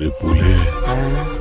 repoulé. Hein?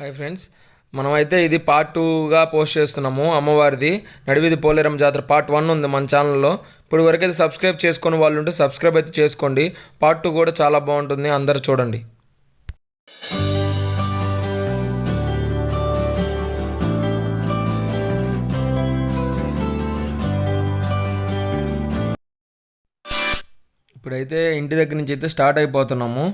Hi friends మనమైతే ఇది part టూగా పోస్ట్ చేస్తున్నాము అమ్మవారిది. నడివిది పోలేరం జాతర పార్ట్ వన్ ఉంది మన ఛానల్లో ఇప్పుడు వరకు అయితే సబ్స్క్రైబ్ చేసుకుని వాళ్ళు ఉంటే సబ్స్క్రైబ్ అయితే చేసుకోండి. పార్ట్ టూ కూడా చాలా బాగుంటుంది అందరు చూడండి. ఇప్పుడైతే ఇంటి దగ్గర నుంచి అయితే స్టార్ట్ అయిపోతున్నాము.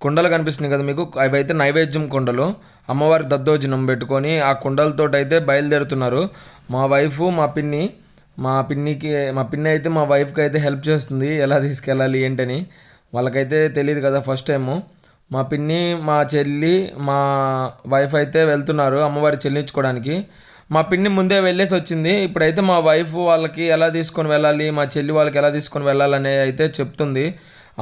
కుండలు కనిపిస్తున్నాయి కదా మీకు? అవి అయితే నైవేద్యం కుండలు. అమ్మవారి దద్దోజనం పెట్టుకొని ఆ కుండలతో అయితే బయలుదేరుతున్నారు. మా వైఫ్ మా పిన్ని మా పిన్నికి మా పిన్ని అయితే మా వైఫ్కి అయితే హెల్ప్ చేస్తుంది. ఎలా తీసుకెళ్ళాలి ఏంటని వాళ్ళకైతే తెలియదు కదా ఫస్ట్ టైము. మా పిన్ని మా చెల్లి మా వైఫ్ అయితే వెళ్తున్నారు అమ్మవారి చెల్లించుకోవడానికి. మా పిన్ని ముందే వెళ్ళేసి వచ్చింది. ఇప్పుడైతే మా వైఫ్ వాళ్ళకి ఎలా తీసుకొని వెళ్ళాలి మా చెల్లి వాళ్ళకి ఎలా తీసుకొని వెళ్ళాలని అయితే చెప్తుంది.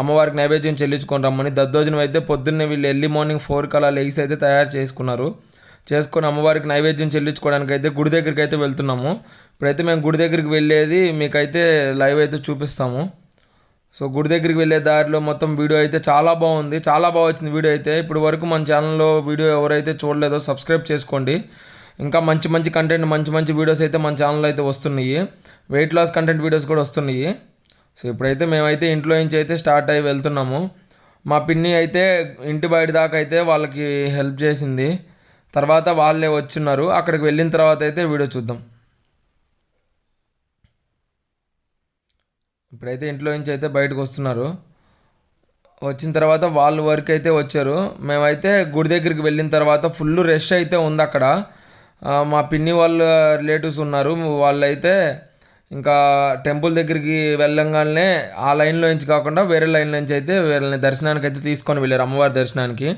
అమ్మవారికి నైవేద్యం చెల్లించుకొని రమ్మని. దద్దోజనం అయితే పొద్దున్నే వీళ్ళు ఎర్లీ మార్నింగ్ ఫోర్ కల్లా లెగ్స్ అయితే తయారు చేసుకున్నారు. చేసుకొని అమ్మవారికి నైవేద్యం చెల్లించుకోవడానికి అయితే గుడి దగ్గరికి అయితే వెళ్తున్నాము. ఇప్పుడైతే మేము గుడి దగ్గరికి వెళ్ళేది మీకైతే లైవ్ అయితే చూపిస్తాము. సో గుడి దగ్గరికి వెళ్ళే దారిలో మొత్తం వీడియో అయితే చాలా బాగుంది. చాలా బాగా వచ్చింది వీడియో అయితే. ఇప్పుడు వరకు మన ఛానల్లో వీడియో ఎవరైతే చూడలేదో సబ్స్క్రైబ్ చేసుకోండి. ఇంకా మంచి మంచి కంటెంట్ మంచి మంచి వీడియోస్ అయితే మన ఛానల్లో అయితే వస్తున్నాయి. వెయిట్ లాస్ కంటెంట్ వీడియోస్ కూడా వస్తున్నాయి. సో ఇప్పుడైతే మేమైతే ఇంట్లో నుంచి అయితే స్టార్ట్ అయ్యి వెళ్తున్నాము. మా పిన్ని అయితే ఇంటి బయట దాకా అయితే వాళ్ళకి హెల్ప్ చేసింది. తర్వాత వాళ్ళే వచ్చిన్నారు. అక్కడికి వెళ్ళిన తర్వాత అయితే వీడియో చూద్దాం. ఇప్పుడైతే ఇంట్లో నుంచి అయితే బయటకు వస్తున్నారు. వచ్చిన తర్వాత వాళ్ళు వర్క్ అయితే వచ్చారు. మేమైతే గుడి దగ్గరికి వెళ్ళిన తర్వాత ఫుల్ రష్ అయితే ఉంది అక్కడ. మా పిన్ని వాళ్ళ రిలేటివ్స్ ఉన్నారు. వాళ్ళైతే ఇంకా టెంపుల్ దగ్గరికి వెళ్ళంగానే ఆ లైన్లో నుంచి కాకుండా వేరే లైన్ నుంచి అయితే వీళ్ళని దర్శనానికి అయితే తీసుకొని వెళ్ళారు అమ్మవారి దర్శనానికి.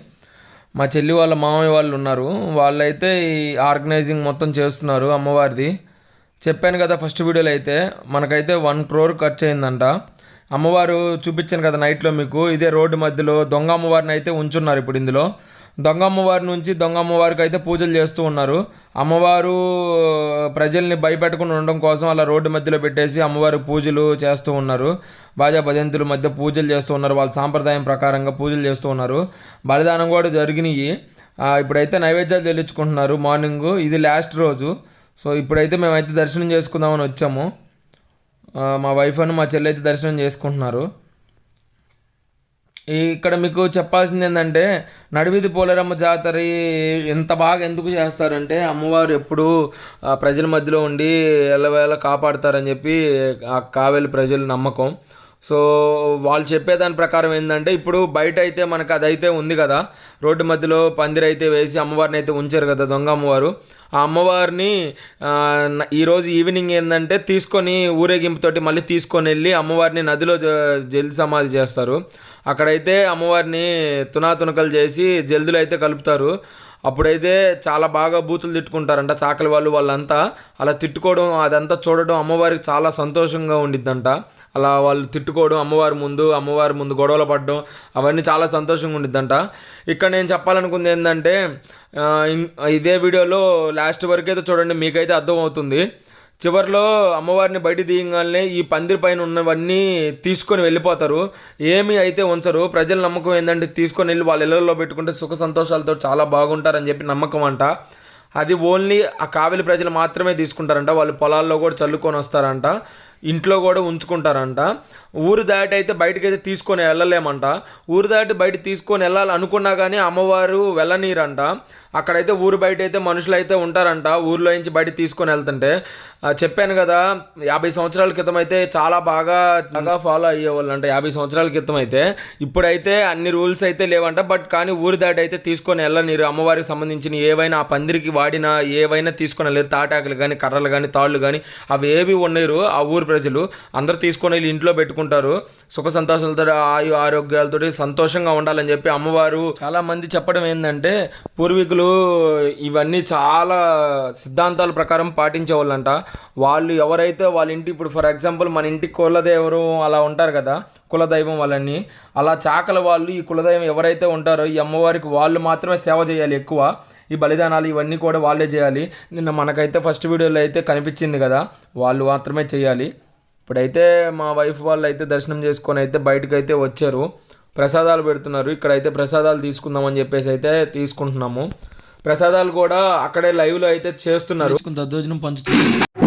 మా చెల్లి వాళ్ళ మామయ్య వాళ్ళు ఉన్నారు. వాళ్ళైతే ఈ ఆర్గనైజింగ్ మొత్తం చేస్తున్నారు అమ్మవారిది. చెప్పాను కదా ఫస్ట్ వీడియోలో అయితే మనకైతే వన్ క్రోర్ ఖర్చు అయిందంట అమ్మవారు చూపించాను కదా నైట్లో మీకు. ఇదే రోడ్డు మధ్యలో దొంగ అమ్మవారిని అయితే ఉంచున్నారు ఇప్పుడు ఇందులో. దొంగ అమ్మవారి నుంచి దొంగ అమ్మవారికి అయితే పూజలు చేస్తూ ఉన్నారు. అమ్మవారు ప్రజల్ని భయపెట్టకుండా ఉండడం కోసం అలా రోడ్డు మధ్యలో పెట్టేసి అమ్మవారి పూజలు చేస్తూ ఉన్నారు. బాజా భజంతుల మధ్య పూజలు చేస్తూ ఉన్నారు. వాళ్ళ సాంప్రదాయం ప్రకారంగా పూజలు చేస్తూ ఉన్నారు. బలిదానం కూడా జరిగినాయి. ఇప్పుడైతే నైవేద్యాలు చెల్లించుకుంటున్నారు మార్నింగ్. ఇది లాస్ట్ రోజు. సో ఇప్పుడైతే మేమైతే దర్శనం చేసుకుందామని వచ్చాము. మా వైఫ్ అని మా చెల్లి అయితే దర్శనం చేసుకుంటున్నారు. ఇక్కడ మీకు చెప్పాల్సింది ఏంటంటే నడివిది పోలేరమ్మ జాతర ఎంత బాగా ఎందుకు చేస్తారంటే అమ్మవారు ఎప్పుడు ఆ, ప్రజల మధ్యలో ఉండి ఎల్లవేళ కాపాడతారని చెప్పి ఆ కావేలి ప్రజల నమ్మకం. సో వాళ్ళు చెప్పేదాని ప్రకారం ఏంటంటే ఇప్పుడు బయట అయితే మనకు అదైతే ఉంది కదా రోడ్డు మధ్యలో పందిరి అయితే వేసి అమ్మవారిని అయితే ఉంచారు కదా దొంగ అమ్మవారు. ఆ అమ్మవారిని ఈరోజు ఈవినింగ్ ఏంటంటే తీసుకొని ఊరేగింపుతోటి మళ్ళీ తీసుకొని వెళ్ళి అమ్మవారిని నదిలో జ- జల్ది సమాధి చేస్తారు. అక్కడైతే అమ్మవారిని తునాతునకలు చేసి జల్దులు అయితే కలుపుతారు. అప్పుడైతే చాలా బాగా బూతులు తిట్టుకుంటారంట. చాకలి వాళ్ళు వాళ్ళంతా అలా తిట్టుకోవడం అదంతా చూడడం అమ్మవారికి చాలా సంతోషంగా ఉండిద్దంట. అలా వాళ్ళు తిట్టుకోవడం అమ్మవారి ముందు అమ్మవారి ముందు గొడవలు పడడం అవన్నీ చాలా సంతోషంగా ఉండిద్దంట. ఇక్కడ నేను చెప్పాలనుకుంది ఏంటంటే ఇదే వీడియోలో లాస్ట్ వరకు అయితే చూడండి మీకైతే అర్థమవుతుంది. చివరిలో అమ్మవారిని బయట తీయగానే ఈ పందిరి పైన ఉన్నవన్నీ తీసుకొని వెళ్ళిపోతారు. ఏమి అయితే ఉంచరు. ప్రజల నమ్మకం ఏంటంటే తీసుకొని వెళ్ళి వాళ్ళ ఇళ్ళల్లో పెట్టుకుంటే సుఖ సంతోషాలతో చాలా బాగుంటారని చెప్పి నమ్మకం అంట. అది ఓన్లీ ఆ కావలి ప్రజలు మాత్రమే తీసుకుంటారంట. వాళ్ళు పొలాల్లో కూడా చల్లుకొని వస్తారంట. ఇంట్లో కూడా ఉంచుకుంటారంట. ఊరు దాటి అయితే బయటకి అయితే తీసుకొని వెళ్ళలేమంట. ఊరు దాటి బయట తీసుకొని వెళ్ళాలి అనుకున్నా కానీ అమ్మవారు వెళ్ళనీరంట. అక్కడైతే ఊరు బయట అయితే మనుషులు అయితే ఉంటారంట. ఊర్లో నుంచి బయట తీసుకొని వెళ్తుంటే. చెప్పాను కదా యాభై సంవత్సరాల క్రితం అయితే చాలా బాగా బాగా ఫాలో అయ్యేవాళ్ళు అంట యాభై సంవత్సరాల క్రితం అయితే. ఇప్పుడైతే అన్ని రూల్స్ అయితే లేవంట. బట్ కానీ ఊరు దాటి అయితే తీసుకొని వెళ్ళనీరు. అమ్మవారికి సంబంధించిన ఏవైనా ఆ పందిరికి వాడిన ఏవైనా తీసుకొని వెళ్ళారు తాటాకులు కానీ కర్రలు కానీ తాళ్ళు కానీ అవి ఏవి ఉండరు ఆ ఊరు ప్రజలు. అందరూ తీసుకొని వెళ్ళి ఇంట్లో పెట్టుకుని పెట్టుకుంటారు సుఖ సంతోషాలతో ఆయు ఆరోగ్యాలతో సంతోషంగా ఉండాలని చెప్పి అమ్మవారు చాలా మంది చెప్పడం ఏంటంటే పూర్వీకులు ఇవన్నీ చాలా సిద్ధాంతాల ప్రకారం పాటించేవాళ్ళంట. వాళ్ళు ఎవరైతే వాళ్ళ ఇంటి ఇప్పుడు ఫర్ ఎగ్జాంపుల్ మన ఇంటి కులదేవరు అలా ఉంటారు కదా కులదైవం వాళ్ళని అలా చాకల వాళ్ళు ఈ కులదైవం ఎవరైతే ఉంటారో ఈ అమ్మవారికి వాళ్ళు మాత్రమే సేవ చేయాలి ఎక్కువ. ఈ బలిదానాలు ఇవన్నీ కూడా వాళ్ళే చేయాలి. నిన్న మనకైతే ఫస్ట్ వీడియోలో అయితే కనిపించింది కదా వాళ్ళు మాత్రమే చేయాలి. ఇప్పుడైతే మా వైఫ్ వాళ్ళు అయితే దర్శనం చేసుకొని అయితే బయటకు అయితే వచ్చారు. ప్రసాదాలు పెడుతున్నారు. ఇక్కడైతే ప్రసాదాలు తీసుకుందామని చెప్పేసి అయితే తీసుకుంటున్నాము. ప్రసాదాలు కూడా అక్కడే లైవ్లో అయితే చేస్తున్నారు. దద్దోజనం పంచుతున్నారు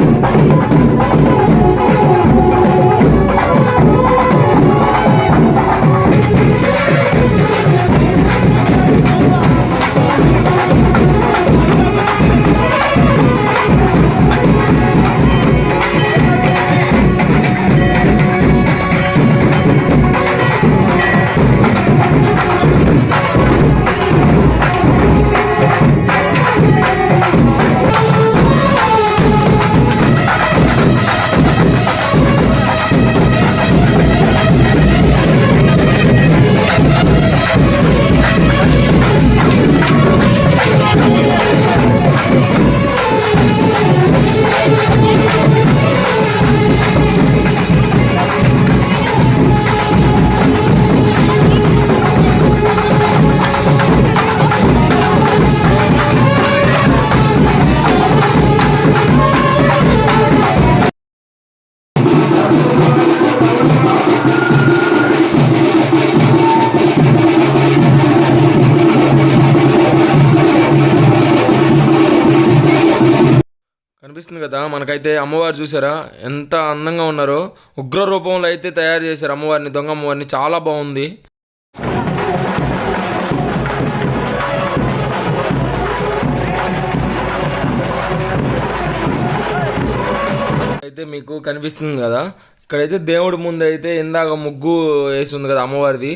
కదా మనకైతే అమ్మవారు చూసారా? ఎంత అందంగా ఉన్నారో. ఉగ్ర రూపంలో అయితే తయారు చేశారు అమ్మవారిని దొంగ అమ్మవారిని. చాలా బాగుంది. అయితే మీకు కనిపిస్తుంది కదా ఇక్కడైతే దేవుడి ముందు అయితే ఇందాక ముగ్గు వేసింది కదా అమ్మవారిది.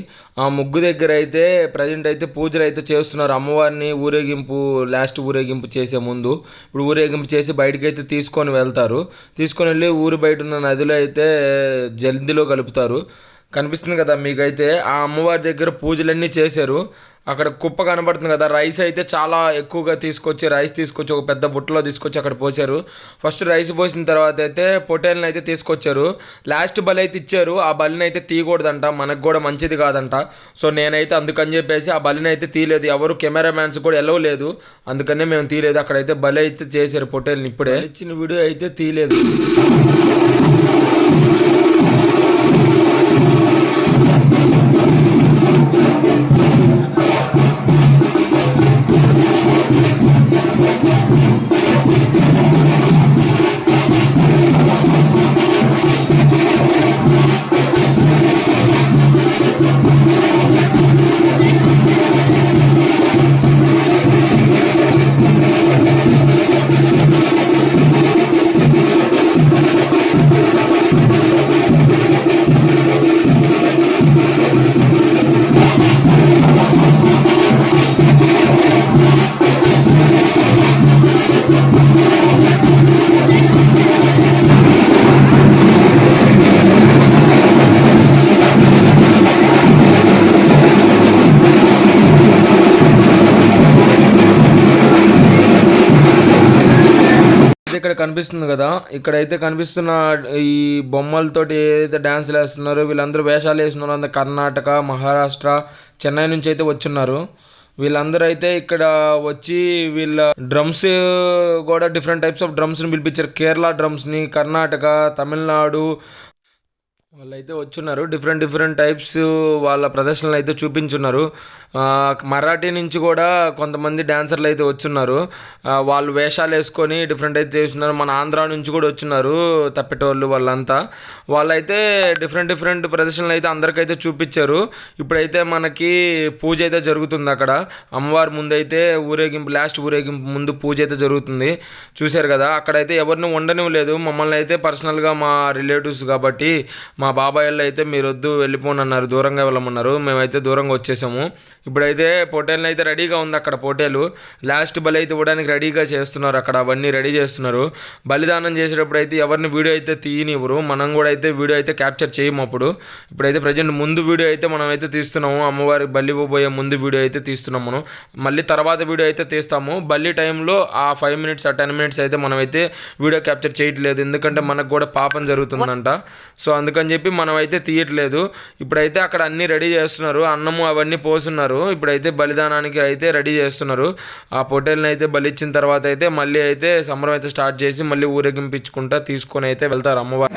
ఆ ముగ్గు దగ్గర అయితే ప్రజెంట్ అయితే పూజలు అయితే చేస్తున్నారు. అమ్మవారిని ఊరేగింపు లాస్ట్ ఊరేగింపు చేసే ముందు. ఇప్పుడు ఊరేగింపు చేసి బయటకు అయితే తీసుకొని వెళ్తారు. తీసుకొని వెళ్ళి ఊరి బయట ఉన్న నదిలో అయితే జల్దిలో కలుపుతారు. కనిపిస్తుంది కదా మీకైతే. ఆ అమ్మవారి దగ్గర పూజలన్నీ చేశారు. అక్కడ కుప్ప కనబడుతుంది కదా. రైస్ అయితే చాలా ఎక్కువగా తీసుకొచ్చి రైస్ తీసుకొచ్చి ఒక పెద్ద బుట్టలో తీసుకొచ్చి అక్కడ పోసారు. ఫస్ట్ రైస్ పోసిన తర్వాత అయితే పొటేల్ని అయితే తీసుకొచ్చారు. లాస్ట్ బలి అయితే ఇచ్చారు. ఆ బలిని అయితే తీయకూడదంట. మనకు కూడా మంచిది కాదంట. సో నేనైతే అందుకని చెప్పేసి ఆ బలిని అయితే తీయలేదు. ఎవరు కెమెరామ్యాన్స్ కూడా ఎలవలేదు అందుకనే మేము తీయలేదు. అక్కడైతే బలి అయితే చేశారు పొటేల్ని ఇప్పుడే. ఇచ్చిన వీడియో అయితే తీయలేదు. ఇక్కడ కనిపిస్తుంది కదా. ఇక్కడైతే కనిపిస్తున్న ఈ బొమ్మలతోటి ఏదైతే డ్యాన్సులు వేస్తున్నారో వీళ్ళందరూ వేషాలు వేస్తున్నారు. అంత కర్ణాటక మహారాష్ట్ర చెన్నై నుంచి అయితే వచ్చున్నారు. వీళ్ళందరూ అయితే ఇక్కడ వచ్చి వీళ్ళ డ్రమ్స్ కూడా డిఫరెంట్ టైప్స్ ఆఫ్ డ్రమ్స్ని పిలిపించారు. కేరళ డ్రమ్స్ని కర్ణాటక తమిళనాడు వాళ్ళైతే వచ్చున్నారు. డిఫరెంట్ డిఫరెంట్ టైప్స్ వాళ్ళ ప్రదర్శనలు అయితే చూపించున్నారు. మరాఠీ నుంచి కూడా కొంతమంది డ్యాన్సర్లు అయితే వచ్చున్నారు. వాళ్ళు వేషాలు వేసుకొని డిఫరెంట్ అయితే చేస్తున్నారు. మన ఆంధ్ర నుంచి కూడా వచ్చున్నారు తప్పెటోళ్ళు వాళ్ళంతా. వాళ్ళైతే డిఫరెంట్ డిఫరెంట్ ప్రదర్శనలు అయితే అందరికైతే చూపించారు. ఇప్పుడైతే మనకి పూజ అయితే జరుగుతుంది అక్కడ. అమ్మవారి ముందైతే ఊరేగింపు లాస్ట్ ఊరేగింపు ముందు పూజ అయితే జరుగుతుంది. చూశారు కదా అక్కడైతే ఎవరిని ఉండనివ్వలేదు. మమ్మల్ని అయితే పర్సనల్గా మా రిలేటివ్స్ కాబట్టి మా బాబాయ్ అయితే మీరు వద్దు వెళ్ళిపోనన్నారు దూరంగా వెళ్ళమన్నారు. మేమైతే దూరంగా వచ్చేసాము. ఇప్పుడైతే పొటేల్ అయితే రెడీగా ఉంది అక్కడ పొటేలు లాస్ట్ బలి అయితే ఇవ్వడానికి రెడీగా చేస్తున్నారు అక్కడ. అవన్నీ రెడీ చేస్తున్నారు. బలిదానం చేసేటప్పుడు అయితే ఎవరిని వీడియో అయితే తీయనివ్వరు. మనం కూడా అయితే వీడియో అయితే క్యాప్చర్ చేయము అప్పుడు. ఇప్పుడైతే ప్రజెంట్ ముందు వీడియో అయితే మనం అయితే తీస్తున్నాము. అమ్మవారి బలి ఇవ్వబోయే ముందు వీడియో అయితే తీస్తున్నాం మనం. మళ్ళీ తర్వాత వీడియో అయితే తీస్తాము. బల్లి టైంలో ఆ ఫైవ్ మినిట్స్ ఆ టెన్ మినిట్స్ అయితే మనం అయితే వీడియో క్యాప్చర్ చేయట్లేదు. ఎందుకంటే మనకు కూడా పాపం జరుగుతుందంట. సో అందుకని చెప్పి మనమైతే తీయట్లేదు. ఇప్పుడైతే అక్కడ అన్నీ రెడీ చేస్తున్నారు. అన్నము అవన్నీ పోస్తున్నారు ఇప్పుడైతే బలిదానానికి అయితే రెడీ చేస్తున్నారు. ఆ పొట్టేల్ని అయితే బలిచ్చిన తర్వాత అయితే మళ్ళీ అయితే సంబరం అయితే స్టార్ట్ చేసి మళ్ళీ ఊరేగింపించుకుంటా తీసుకొని అయితే వెళ్తారు అమ్మవారు.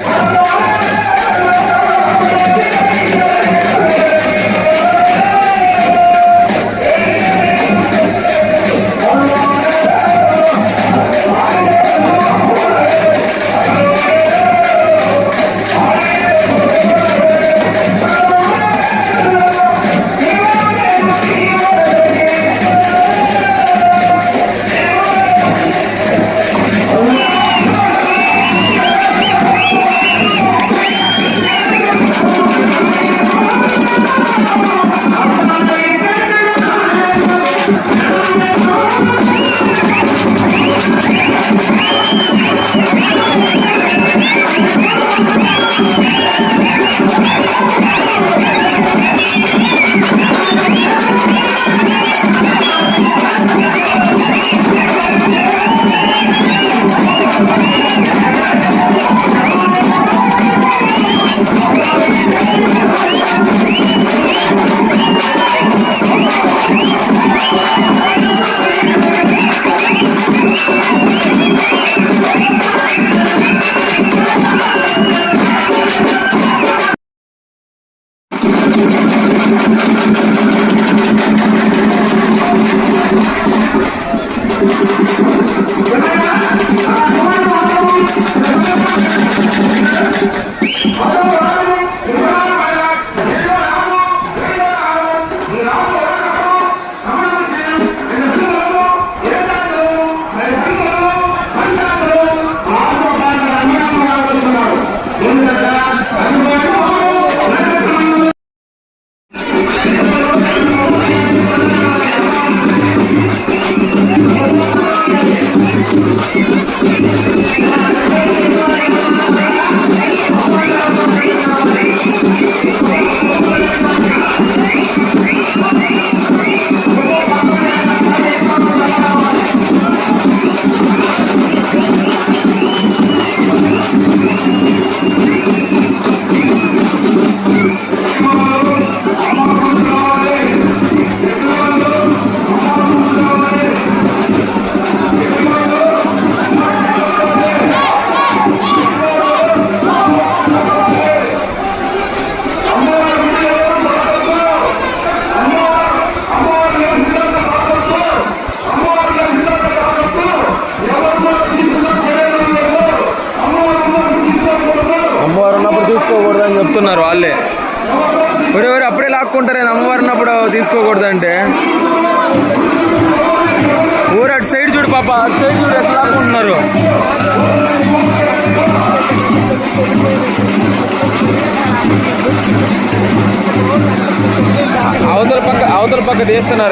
అవతల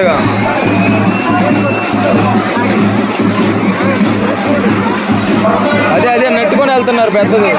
అదే అదే నెట్టుకొని వెళ్తున్నారు పెద్దది.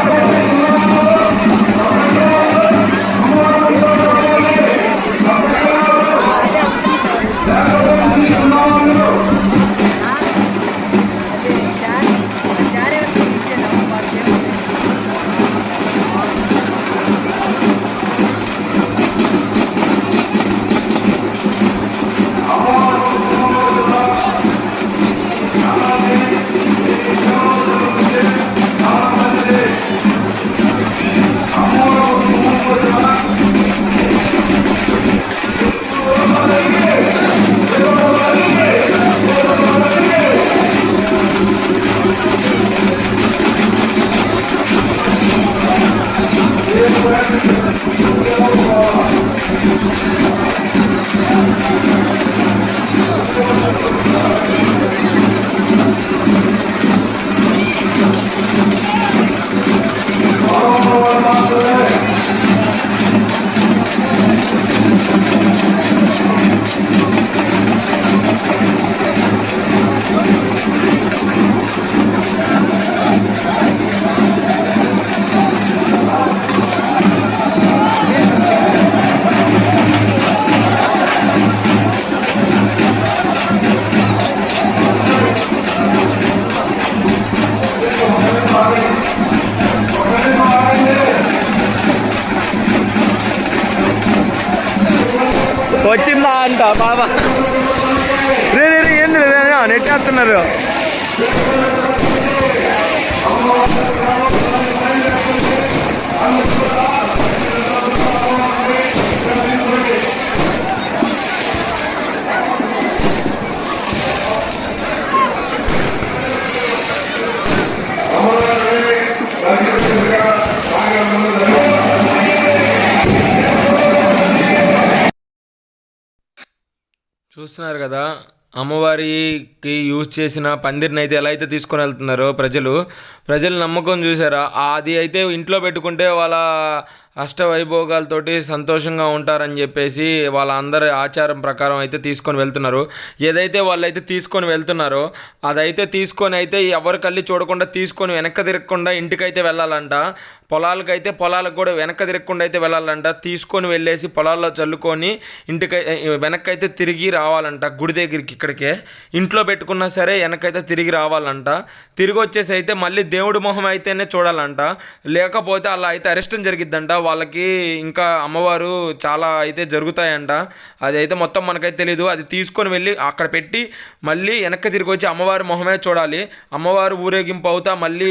చూస్తున్నారు కదా అమ్మవారికి యూజ్ చేసిన పందిరిని అయితే ఎలా అయితే తీసుకొని వెళ్తున్నారో ప్రజలు ప్రజలు నమ్మకం చూసారా? అది అయితే ఇంట్లో పెట్టుకుంటే వాళ్ళ అష్టవైభోగాలతోటి సంతోషంగా ఉంటారని చెప్పేసి వాళ్ళందరి ఆచారం ప్రకారం అయితే తీసుకొని వెళ్తున్నారు. ఏదైతే వాళ్ళైతే తీసుకొని వెళ్తున్నారో అదైతే తీసుకొని అయితే ఎవరికల్లి చూడకుండా తీసుకొని వెనక్కి తిరగకుండా ఇంటికైతే వెళ్ళాలంట. పొలాలకైతే పొలాలకు కూడా వెనక తిరగకుండా అయితే వెళ్ళాలంట. తీసుకొని వెళ్ళేసి పొలాల్లో చల్లుకొని ఇంటికి వెనక్కి అయితే తిరిగి రావాలంట. గుడి దగ్గరికి ఇక్కడికే. ఇంట్లో పెట్టుకున్నా సరే వెనకైతే తిరిగి రావాలంట. తిరిగి వచ్చేసి అయితే మళ్ళీ దేవుడి మొహం అయితేనే చూడాలంట. లేకపోతే అలా అయితే అరెస్టం జరిగిద్దంట. వాళ్ళకి ఇంకా అమ్మవారు చాలా అయితే జరుగుతాయంట. అది అయితే మొత్తం మనకైతే తెలియదు అది తీసుకొని వెళ్ళి అక్కడ పెట్టి మళ్ళీ వెనక్కి తిరిగి వచ్చి అమ్మవారి మొహమే చూడాలి. అమ్మవారు ఊరేగింపు అవుతా మళ్ళీ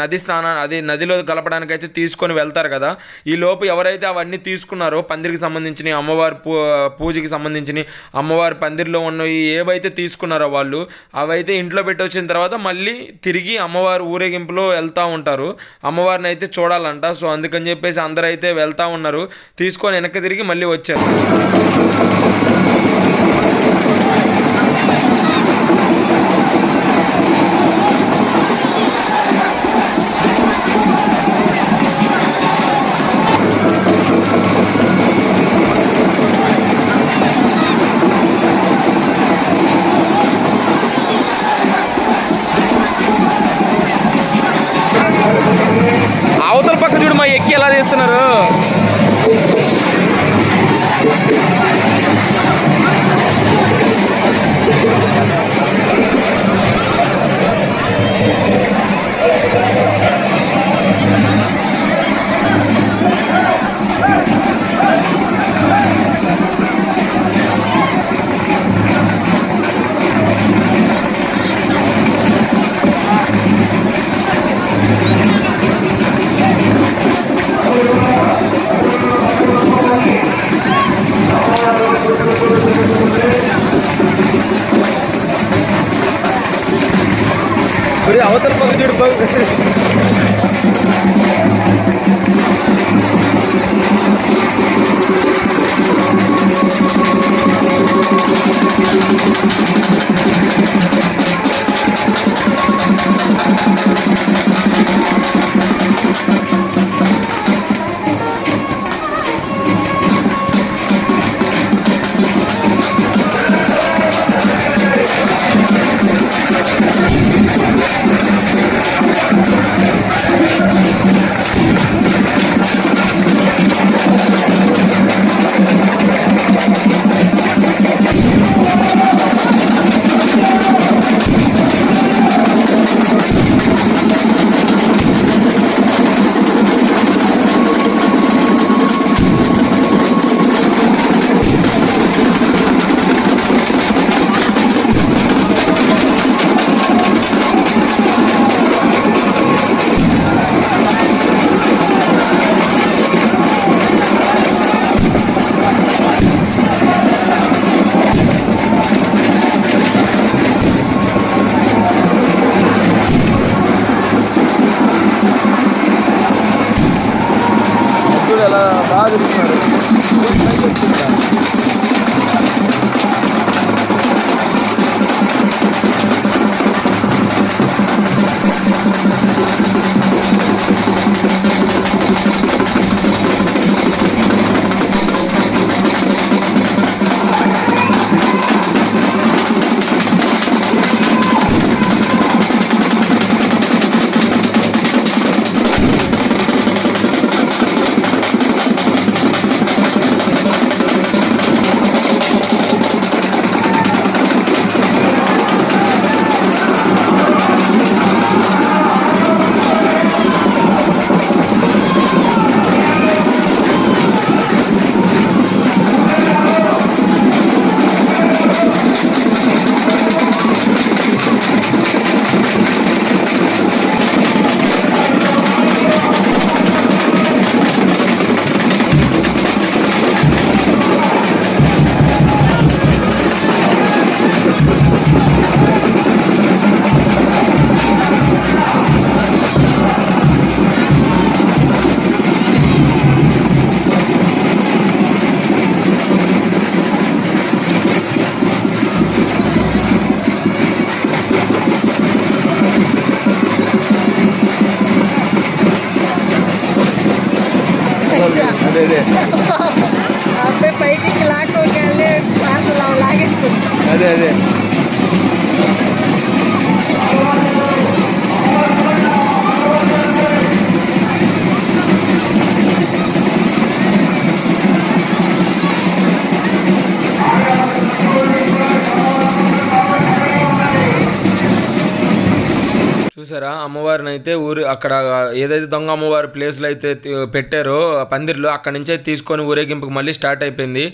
నది స్నానం అది నదిలో కలపడానికి అయితే తీసుకొని వెళ్తారు కదా. ఈ లోపు ఎవరైతే అవన్నీ తీసుకున్నారో పందిరికి సంబంధించిన అమ్మవారి పూ పూజకి సంబంధించిన అమ్మవారి పందిరిలో ఉన్నవి ఏవైతే తీసుకున్నారో వాళ్ళు అవైతే ఇంట్లో పెట్టి వచ్చిన తర్వాత మళ్ళీ తిరిగి అమ్మవారి ఊరేగింపులో వెళ్తూ ఉంటారు. అమ్మవారిని అయితే చూడాలంట. సో అందుకని చెప్పేసి అందరూ అయితే వెళ్తూ ఉన్నారు. తీసుకొని వెనక్కి తిరిగి మళ్ళీ వచ్చారు. ఎలా బాగా తిరుగుతున్నాడు చూసారా? అమ్మవారిని అయితే ఊరు అక్కడ ఏదైతే దొంగ అమ్మవారి ప్లేస్లో అయితే పెట్టారో ఆ పందిర్లో అక్కడి నుంచే తీసుకొని ఊరేగింపుకి మళ్ళీ స్టార్ట్ అయిపోయింది.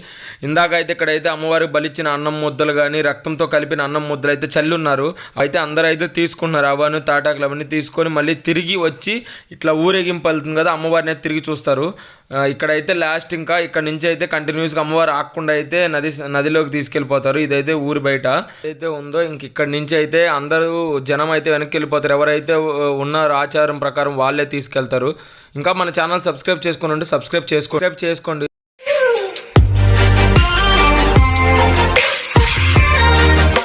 ఇందాక అయితే ఇక్కడైతే అమ్మవారికి బలిచ్చిన అన్నం ముద్దలు కానీ రక్తంతో కలిపిన అన్నం ముద్దలు అయితే చల్లి ఉన్నారు అయితే అందరూ అయితే తీసుకున్నారు అవన్నీ తాటాకులు అవన్నీ తీసుకొని మళ్ళీ తిరిగి వచ్చి ఇట్లా ఊరేగింపు వెళ్తుంది కదా అమ్మవారిని అయితే తిరిగి చూస్తారు. ఇక్కడైతే లాస్ట్ ఇంకా ఇక్కడ నుంచి అయితే కంటిన్యూస్గా అమ్మవారు ఆకుండా అయితే నది నదిలోకి తీసుకెళ్ళిపోతారు. ఇదైతే ఊరి బయట. అయితే ఉందో ఇంక ఇక్కడ నుంచి అయితే అందరూ జనం అయితే వెనక్కి వెళ్ళిపోతారు. ఎవరైతే ఉన్నారో ఆచారం ప్రకారం వాళ్ళే తీసుకెళ్తారు. ఇంకా మన ఛానల్ సబ్స్క్రైబ్ చేసుకుని ఉంటే సబ్స్క్రైబ్ చేసుకో సబ్స్క్రైబ్ చేసుకోండి.